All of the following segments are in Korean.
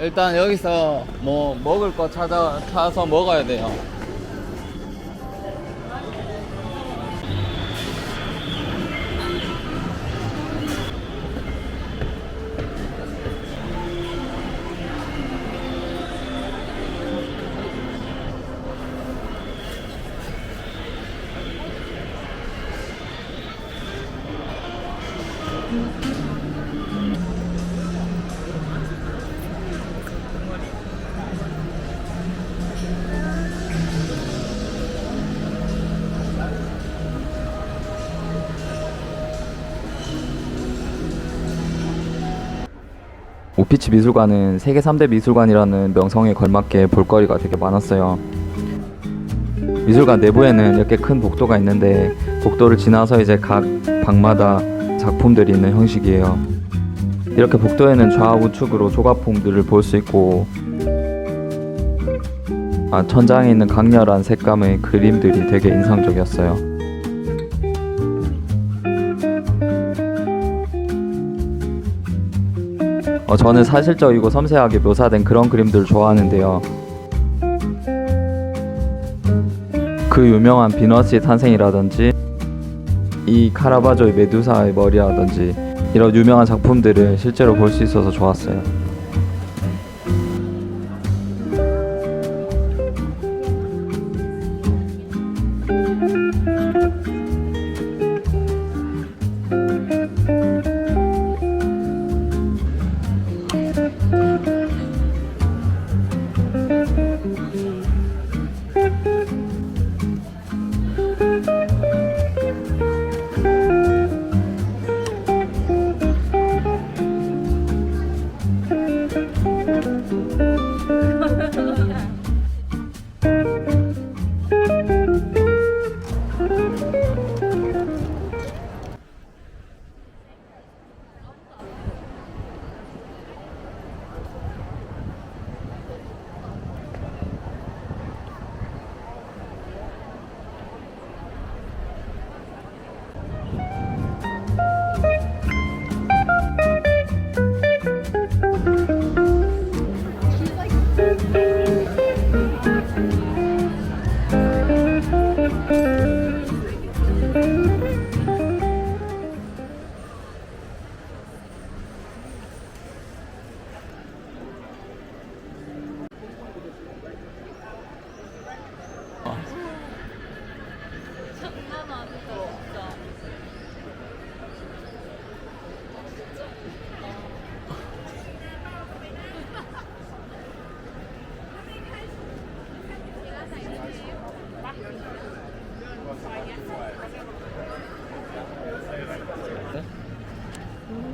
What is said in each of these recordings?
일단 여기서 뭐 먹을 거 찾아 찾아서 먹어야 돼요. 오피치 미술관은 세계 3대 미술관이라는 명성에 걸맞게 볼거리가 되게 많았어요. 미술관 내부에는 이렇게 큰 복도가 있는데 복도를 지나서 이제 각 방마다 작품들이 있는 형식이에요. 이렇게 복도에는 좌우측으로 조각품들을 볼 수 있고 아, 천장에 있는 강렬한 색감의 그림들이 되게 인상적이었어요. 어, 저는 사실적이고 섬세하게 묘사된 그런 그림들을 좋아하는데요. 그 유명한 비너스의 탄생이라든지 이 카라바조의 메두사의 머리라든지 이런 유명한 작품들을 실제로 볼 수 있어서 좋았어요.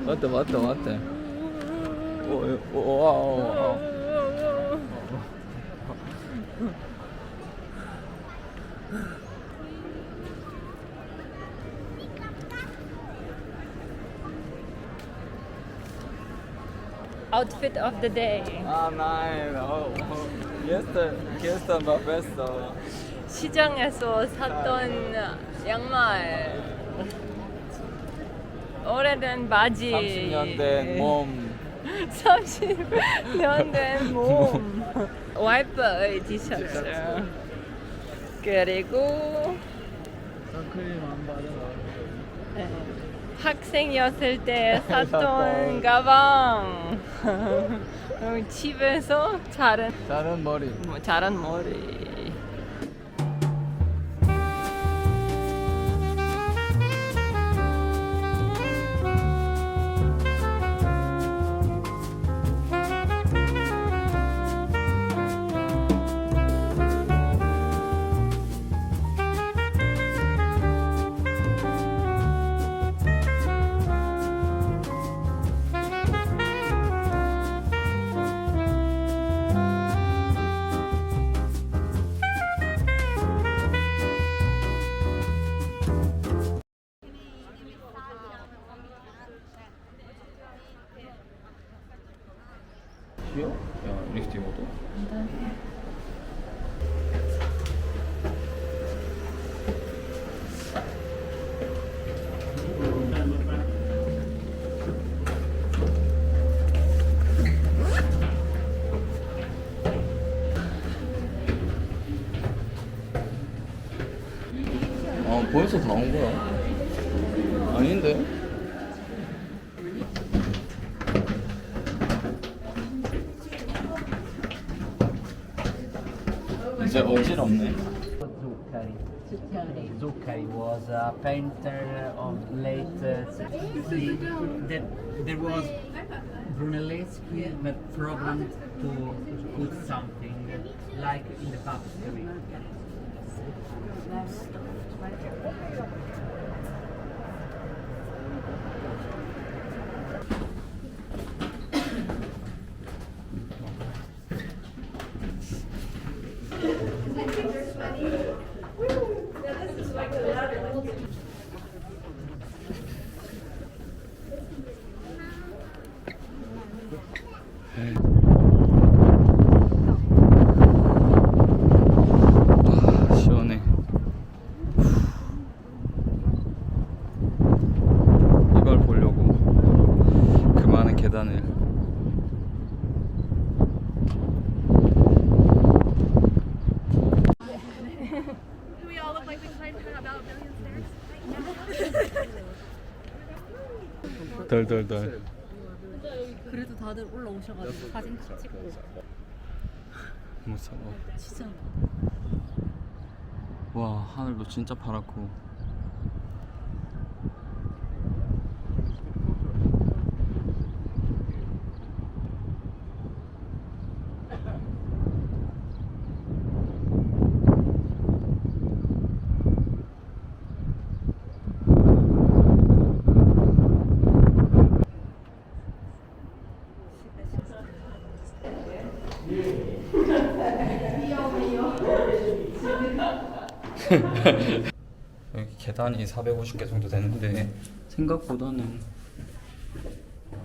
맞다 맞다 맞다. 오, 오, 오, 와, 오, 오. Outfit of the day. 아, nein. Oh, oh. Gestern, gestern war besser. 시장에서 샀던 양말. 오래된 바지. 30년 된 몸. 30년 된 몸. 와이프의 티셔츠. 그리고 선크림 안 바르나? 네, 학생이었을 때 샀던 가방. 집에서 자른 자른 머리. 뭐 자란 머리. 벌써 다 온 거야? 아닌데? 이제 어지럽네. Zuccari. Zuccari was a painter of late uh, 60s. There, there was Brunelleschi but problem to put something like in the baptistry. 아, 시원해. 이걸 보려고 그 많은 계단을. 덜덜덜. 그래도 다들 올라오셔가지고 사진 다 찍고 무서워. 진짜 와 하늘도 진짜 파랗고. 여기 계단이 450개 정도 되는데 생각보다는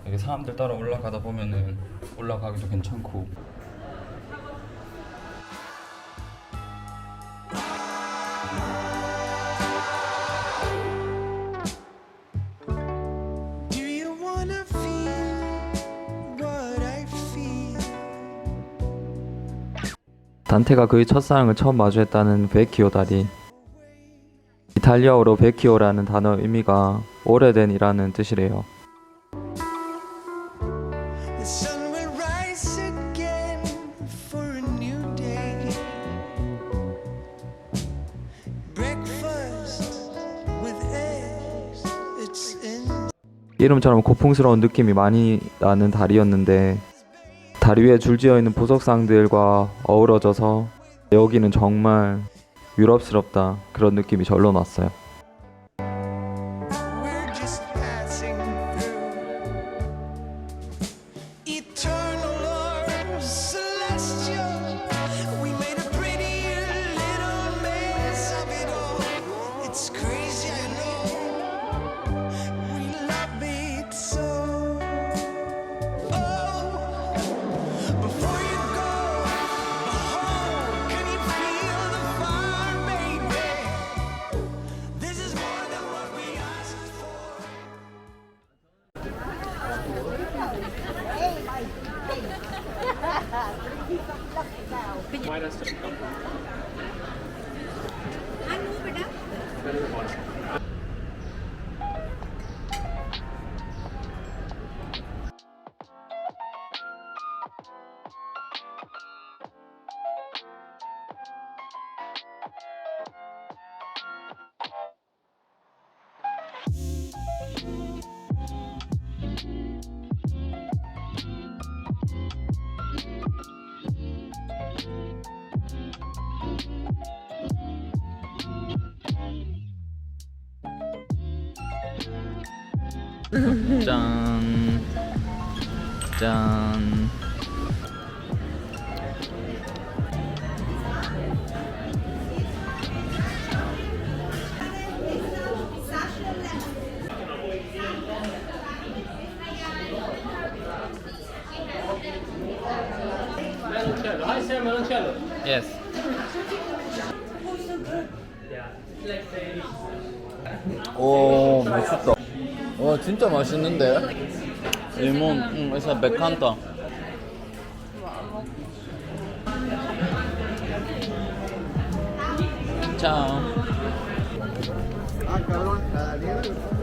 여기 사람들 따라 올라가다 보면은 올라가기도 괜찮고 단테가 그의 첫사랑을 처음 마주했다는 베키오 다리 이탈리아어로 베키오라는 단어 의미가 오래된이라는 뜻이래요. 이름처럼 고풍스러운 느낌이 많이 나는 다리였는데 다리 위에 줄지어 있는 보석상들과 어우러져서 여기는 정말 유럽스럽다 그런 느낌이 절로 났어요. Why does it come from? Thank you. 짠. 짠. 오 맛있다. 와 진짜 맛있는데. 리몬, 응. Ah, cabrón, la nieve.